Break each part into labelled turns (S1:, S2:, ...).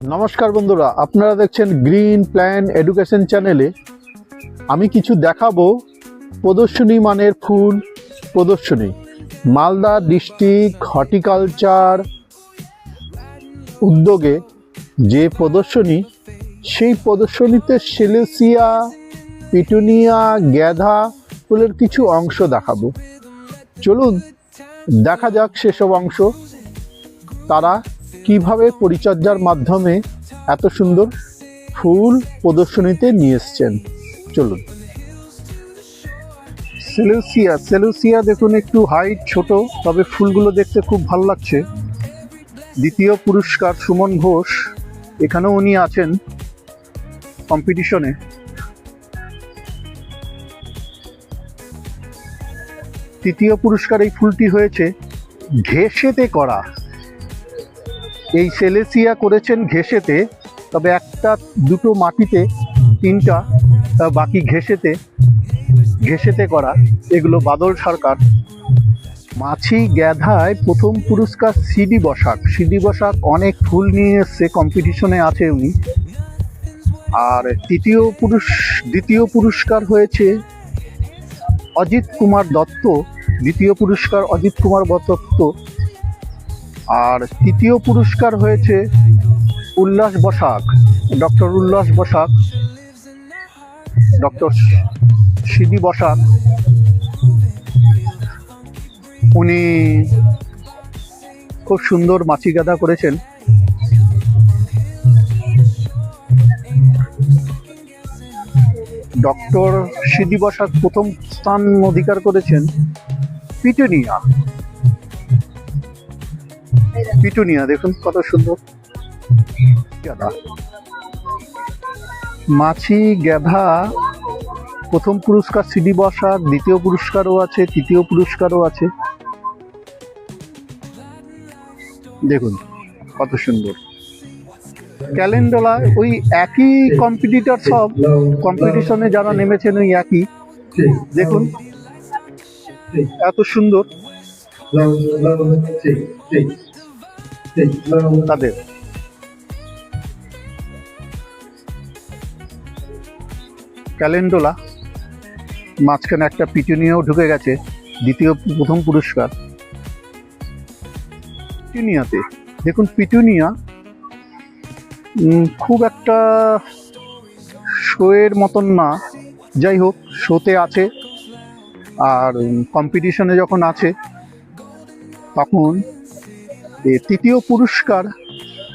S1: নমস্কার বন্ধুরা, আপনারা দেখছেন গ্রিন প্ল্যান এডুকেশন চ্যানেলে। আমি কিছু দেখাবো প্রদর্শনী মানের ফুল প্রদর্শনী। মালদা ডিস্ট্রিক্ট হর্টিকালচার উদ্যোগে যে প্রদর্শনী, সেই প্রদর্শনীতে সেলেসিয়া, পিটুনিয়া, গ্যাধা ফুলের কিছু অংশ দেখাবো। চলুন, দেখা যাক সেসব অংশ, তারা কীভাবে পরিচর্যার মাধ্যমে এত সুন্দর ফুল প্রদর্শনীতে নিয়ে এসছেন? চলুন। সেলুসিয়া সেলুসিয়া দেখুন একটু হাইট ছোট, তবে ফুলগুলো দেখতে খুব ভালো লাগছে। দ্বিতীয় পুরস্কার সুমন ঘোষ, এখানেও উনি আছেন কম্পিটিশনে তৃতীয় পুরস্কার এই ফুলটি হয়েছে ঘেসেতে করা। এই সেলেসিয়া করেছেন ঘেসেতে তবে একটা, দুটো মাটিতে, তিনটা বাকি ঘেসেতে ঘেসেতে করা, এগুলো বাদল সরকার। মাছি গ্যাধায় প্রথম পুরস্কার সিডি বসাক। সিডি বসাক অনেক ফুল নিয়ে এসছে কম্পিটিশনে আছে উনি। আর তৃতীয় পুরুষ, দ্বিতীয় পুরস্কার হয়েছে অজিত কুমার দত্ত। দ্বিতীয় পুরস্কার অজিত কুমার দত্ত আর তৃতীয় পুরস্কার হয়েছে উল্লাস Basak, doctor Ullas Basak, doctor CD Basak. উনি খুব সুন্দর মাছি গাদা করেছেন। ডক্টর সিডি বসাক প্রথম স্থান অধিকার করেছেন পিটুনিয়া। পিটুনিয়া, দেখুন কত সুন্দর। মাছি গ্যাধা প্রথম পুরস্কার সিডি বসাক দ্বিতীয় পুরস্কারও আছে, তৃতীয় পুরস্কারও আছে। দেখুন কত সুন্দর। ক্যালেন্ডোলা, ওই একই কম্পিটিটর সব কম্পিটিশনে যারা নেমেছেন ওই একই। দেখুন এত সুন্দর। তাদের। ক্যালেন্ডোলা, মাঝখানে একটা পিটুনিয়াও ঢুকে গেছে, দ্বিতীয় প্রথম পুরস্কার। পিটুনিয়াতে। দেখুন, পিটুনিয়া খুব একটা শোয়ের মতন না। যাই হোক, শোতে আছে, আর কম্পিটিশনে যখন আছে, তখন তৃতীয় পুরস্কার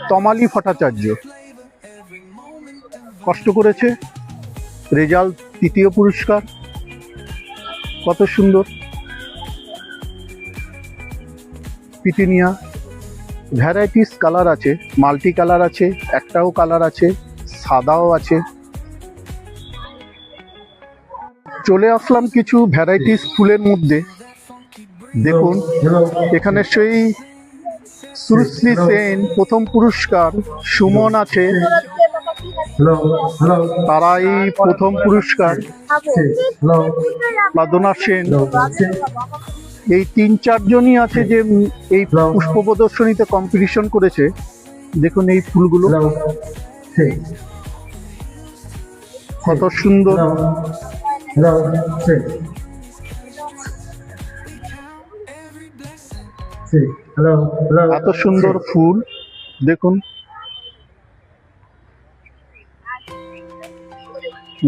S1: তমালি ভট্টাচার্য। কষ্ট করেছে, রেজাল্ট তৃতীয় পুরস্কার। কত সুন্দর। পিটিনিয়া, ভ্যারাইটিস কালার আছে, মাল্টি কালার আছে, একটাও কালার আছে, সাদাও আছে। চলে আসলাম কিছু ভ্যারাইটিস ফুলের মধ্যে। দেখুন, এখানে সেই সুশ্রী সেন প্রথম পুরস্কার, সুমন আছে। তারাই প্রথম পুরস্কার। লাদনা সেন। এই তিন, চারজনই আছে যে এই পুষ্প প্রদর্শনীতে কম্পিটিশন করেছে। দেখুন এই ফুলগুলো। কত সুন্দর। এত সুন্দর ফুল দেখুন।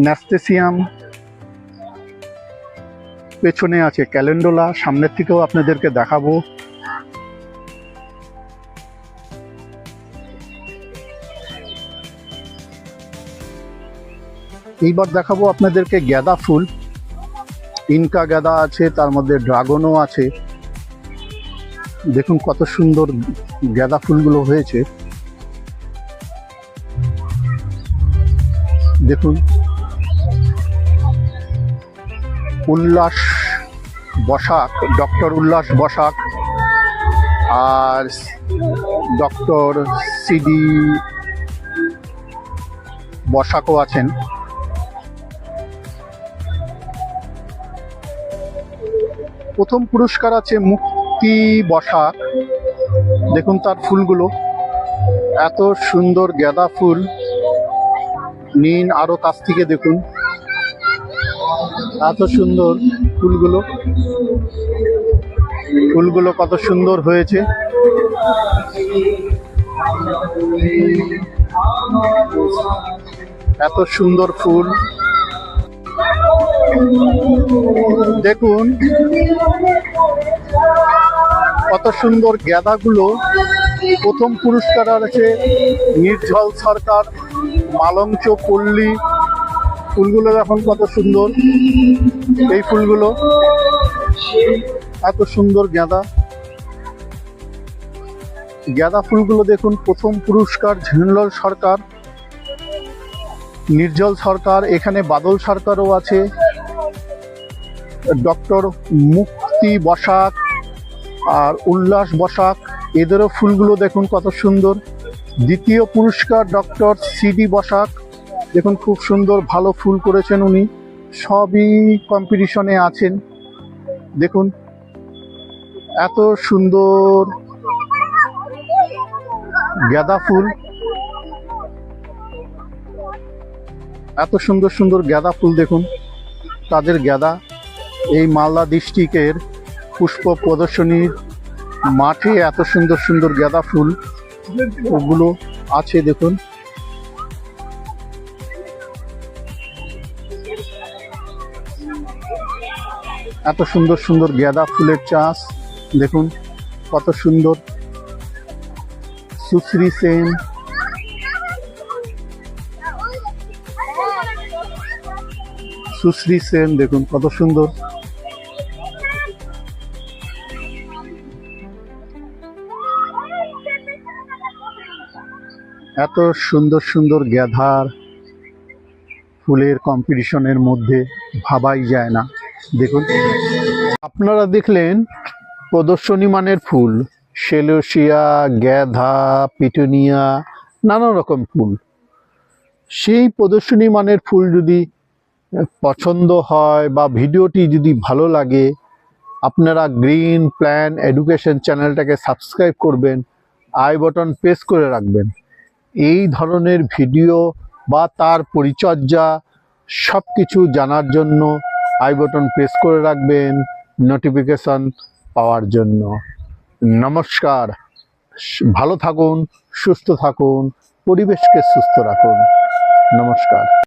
S1: ন্যাস্টেসিয়াম পেছনে আছে ক্যালেন্ডোলা সামনের থেকেও আপনাদেরকে দেখাবো। এইবার দেখাবো আপনাদেরকে গাঁদা ফুল। ইনকা গাঁদা আছে তার মধ্যে ড্রাগনও আছে। দেখুন কত সুন্দর গাঁদা ফুলগুলো হয়েছে। দেখুন। উল্লাস বসাক, ডক্টর উল্লাস বসাক আর ডক্টর সিডি বসাকও আছেন। প্রথম পুরস্কার আছে মুক্তি বসাক দেখুন তার ফুলগুলো, এত সুন্দর গাঁদা ফুল। নিন আরও কাছ থেকে দেখুন। এত সুন্দর ফুলগুলো। ফুলগুলো কত সুন্দর হয়েছে। এত সুন্দর ফুল। দেখুন কত সুন্দর গাঁদাগুলো। প্রথম পুরস্কার আছে নির্ঝল সরকার, মালঞ্চ পল্লী। ফুলগুলো এখন কত সুন্দর। এই ফুলগুলো এত সুন্দর গাঁদা। গাঁদা ফুলগুলো দেখুন, প্রথম পুরস্কার ঝিনলল সরকার নির্জল সরকার, এখানে বাদল সরকারও আছে। ডক্টর মুক্তি বসাক আর উল্লাস বসাক, এদেরও ফুলগুলো দেখুন কত সুন্দর। দ্বিতীয় পুরস্কার ডক্টর সিডি বসাক, দেখুন খুব সুন্দর, ভালো ফুল করেছেন উনি। সবই কম্পিটিশনে আছেন। দেখুন, এত সুন্দর গাঁদা ফুল। এত সুন্দর সুন্দর গাঁদা ফুল দেখুন, তাদের গাঁদা। এই মালদা ডিস্ট্রিক্টের পুষ্প প্রদর্শনীর মাঠে এত সুন্দর সুন্দর গাঁদা ফুল, ওগুলো আছে, দেখুন। এত সুন্দর সুন্দর গাঁদা ফুলের চাষ, দেখুন, কত সুন্দর। সুশ্রী সেন। সুশ্রী সেন, দেখুন, কত সুন্দর। এত সুন্দর সুন্দর গ্যাধার ফুলের কম্পিটিশনের মধ্যে ভাবাই যায় না। দেখুন। আপনারা দেখলেন প্রদর্শনী মানের ফুল সেলোসিয়া গ্যাধা পিটুনিয়া, নানা রকম ফুল। সেই প্রদর্শনী মানের ফুল যদি পছন্দ হয় বা ভিডিওটি যদি ভালো লাগে, আপনারা গ্রিন প্ল্যান এডুকেশন চ্যানেলটাকে সাবস্ক্রাইব করবেন, আই বটন প্রেস করে রাখবেন। এই ধরনের ভিডিও বা তার পরিচর্যা সব কিছু জানার জন্য আই বটন প্রেস করে রাখবেন নোটিফিকেশান পাওয়ার জন্য। নমস্কার। ভালো থাকুন, সুস্থ থাকুন, পরিবেশকে সুস্থ রাখুন। নমস্কার।